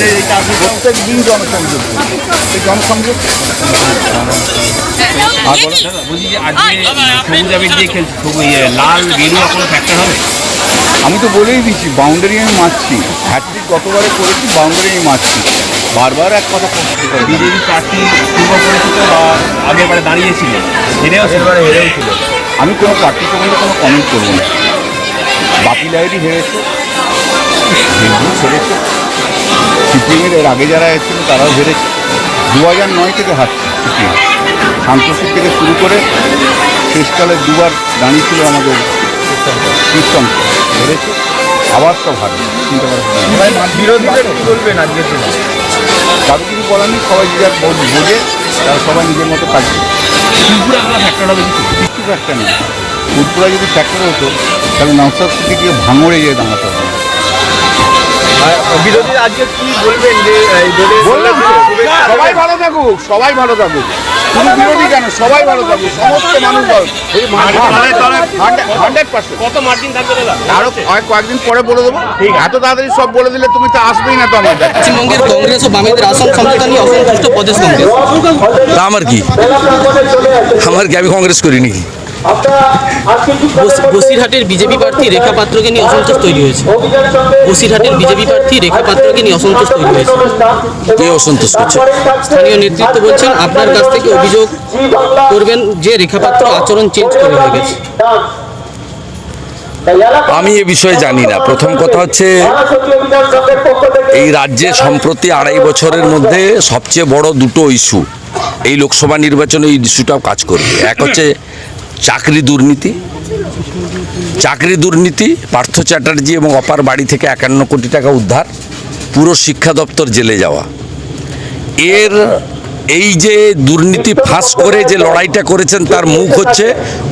আমাদের এইটা আপনি প্রত্যেক দিন জনসংযোগ। এই জনসংযোগ। আর বলছি যে আজকে সবুজ দিয়ে খেলছে সবুজ ইয়ে, লাল গেরুয়া কোনো ফ্যাক্টর হবে? আমি তো বলেই দিচ্ছি বাউন্ডারি আমি মারছি। হ্যাট্রিক কতবারে করেছি বাউন্ডারি আমি মারছি। বারবার এক কথা বিজেপি প্রার্থী পূর্ব পরিচিত বা আগের বারে দাঁড়িয়েছিল হেরেও এবারে হেরেও ছিল। আমি কোনো পার্টি সম্বন্ধে কোনো কমেন্ট করব না। বাপি লাইরি হেরেছে হেরেছে সিপিএমের এর আগে যারা এসেছিল তারাও হেরেছে। দু হাজার নয় থেকে হারছে সিপিএম শান্তশির থেকে শুরু করে শেষকালে দুবার দাঁড়িয়েছিল আমাদের কৃষ্ণ হেরেছে আবার সব হারবে। চিন্তা করার কিছু নেই। কি বলবেন আজকের দিনে? কারও কিছু বলার নেই সবাই যে যার বোঝ- বোঝে তারা সবাই নিজের মতো কাজ করে কিছু? ফ্যাক্টর নেই। যদি ফ্যাক্টর হতো তাহলে নওসাদ গিয়ে ভাঙড়ে গিয়ে দাঁড়াতে হবে বিরোধীরা আজকে কি বলবেন যে বললাম সবাই ভালো থাকুক? সবাই ভালো থাকুক বিরোধী কেন? সবাই ভালো থাকুক সমস্ত মানুষ ভালো হান্ড্রেড পার্সেন্ট। কত মার্জিন থাকবে দাদা? আরও কয়েক কয়েকদিন পরে বলে দেবো। এত তাড়াতাড়ি সব বলে দিলে তুমি তো আসবেই না তো আমাদের। পশ্চিমবঙ্গের কংগ্রেস ও বামেদের আসন সমঝোতা নিয়ে অসন্তুষ্ট প্রদেশ কংগ্রেস। তা আমার কি? আমার কি আমি কংগ্রেস করি নাকি বসি- বসিরহাটের বিজেপি প্রার্থী রেখা পাত্রকে নিয়ে অসন্তোষ তৈরি হয়েছে। বসিরহাটের বিজেপি প্রার্থী রেখা পাত্রকে নিয়ে অসন্তোষ তৈরি হয়েছে। কে অসন্তোষ করছে স্থানীয় নেতৃত্ব বলছেন আপনার কাছ থেকে অভিযোগ করবেন যে রেখা পাত্র আচরণ চেঞ্জ করে হয়ে গেছে আমি এ বিষয়ে জানি না। প্রথম কথা হচ্ছে এই রাজ্যে সম্প্রতি আড়াই বছরের মধ্যে সবচেয়ে বড় দুটো ইস্যু এই লোকসভা নির্বাচনে এই ইস্যুটাও কাজ করবে। এক হচ্ছে চাকরি দুর্নীতি চাকরি দুর্নীতি, পার্থ চ্যাটার্জি এবং অপার বাড়ি থেকে একান্ন কোটি টাকা উদ্ধার, পুরো শিক্ষা দপ্তর জেলে যাওয়া। এর এই যে দুর্নীতি ফাঁস করে যে লড়াইটা করেছেন, তার মুখ হচ্ছে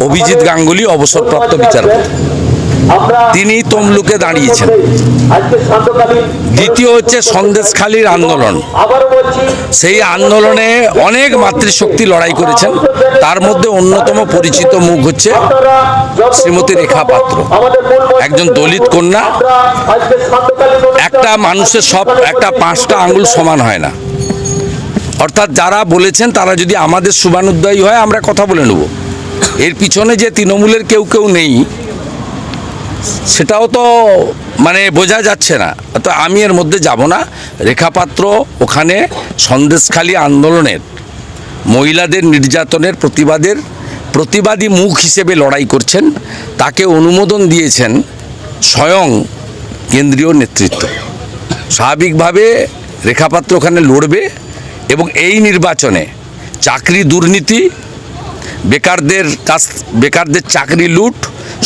অভিজিৎ গাঙ্গুলি, অবসরপ্রাপ্ত বিচারপতি। তিনি তমলুকে দাঁড়িয়েছেন। দ্বিতীয় হচ্ছে সন্দেশখালীর আন্দোলন। সেই আন্দোলনে অনেক মাতৃশক্তি লড়াই করেছেন। তার মধ্যে অন্যতম পরিচিত মুখ হচ্ছে শ্রীমতী রেখা পাত্র। একজন দলিত কন্যা। একটা মানুষের সব একটা পাঁচটা আঙ্গুল সমান হয় না। অর্থাৎ যারা বলেছেন তারা যদি আমাদের শুভানুদ্দায়ী হয় আমরা কথা বলে নেব। এর পিছনে যে তৃণমূলের কেউ কেউ নেই সেটাও তো মানে বোঝা যাচ্ছে না। তো আমি এর মধ্যে যাব না। রেখাপাত্র ওখানে সন্দেশখালী আন্দোলনের, মহিলাদের নির্যাতনের প্রতিবাদের প্রতিবাদী মুখ হিসেবে লড়াই করছেন। তাকে অনুমোদন দিয়েছেন স্বয়ং কেন্দ্রীয় নেতৃত্ব। স্বাভাবিকভাবে রেখাপাত্র ওখানে লড়বে এবং এই নির্বাচনে চাকরি দুর্নীতি, বেকারদের কাছ, বেকারদের চাকরি লুট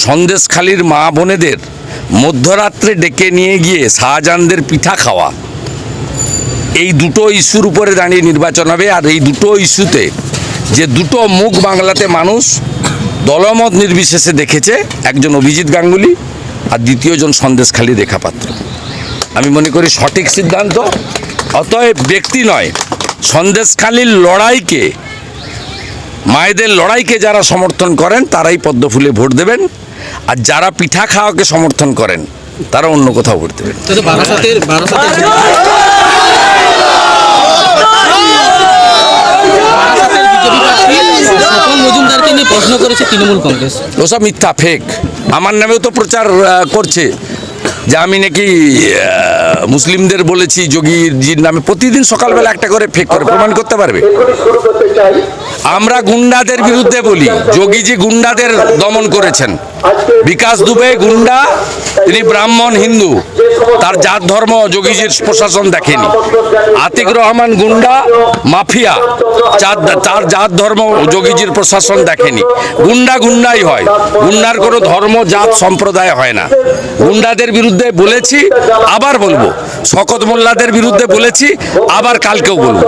সন্দেশখালীর মা বোনেদের মধ্যরাত্রে ডেকে নিয়ে গিয়ে শাহজাহানদের পিঠা খাওয়া। এই দুটো ইস্যুর উপরে দাঁড়িয়ে নির্বাচন হবে আর এই দুটো ইস্যুতে যে দুটো মুখ বাংলাতে মানুষ দলমত নির্বিশেষে দেখেছে, একজন অভিজিৎ গাঙ্গুলি আর দ্বিতীয়জন সন্দেশখালী রেখাপাত্র। আমি মনে করি সঠিক সিদ্ধান্ত, অতএব ব্যক্তি নয়, সন্দেশখালীর লড়াইকে মায়েদের লড়াইকে যারা সমর্থন করেন তারাই পদ্মফুলে ভোট দেবেন। আর যারা পিঠা খাওয়াকে সমর্থন করেন তারা অন্য কোথাও ভোট দেবেন। প্রশ্ন করেছে তৃণমূল কংগ্রেস। ওসব মিথ্যা ফেক আমার নামেও তো প্রচার করছে। যে আমি নাকি মুসলিমদের বলেছি যোগীজির নামে প্রতিদিন সকালবেলা একটা করে ফেক করে প্রমাণ করতে পারবে। আমরা গুন্ডাদের বিরুদ্ধে বলি যোগীজি গুন্ডাদের দমন করেছেন। বিকাশ দুবে গুন্ডা তিনি ব্রাহ্মণ হিন্দু। তার জাত ধর্ম যোগীজির প্রশাসন দেখেনি। আতিক রহমান গুন্ডা মাফিয়া চার তার জাত ধর্ম যোগীজির প্রশাসন দেখেনি। গুন্ডা গুন্ডাই হয়। গুন্ডার কোনো ধর্ম জাত সম্প্রদায় হয় না। গুন্ডাদের বিরুদ্ধে বলেছি আবার বলব। শকত মোল্লাদের বিরুদ্ধে বলেছি আবার কালকেও বলব।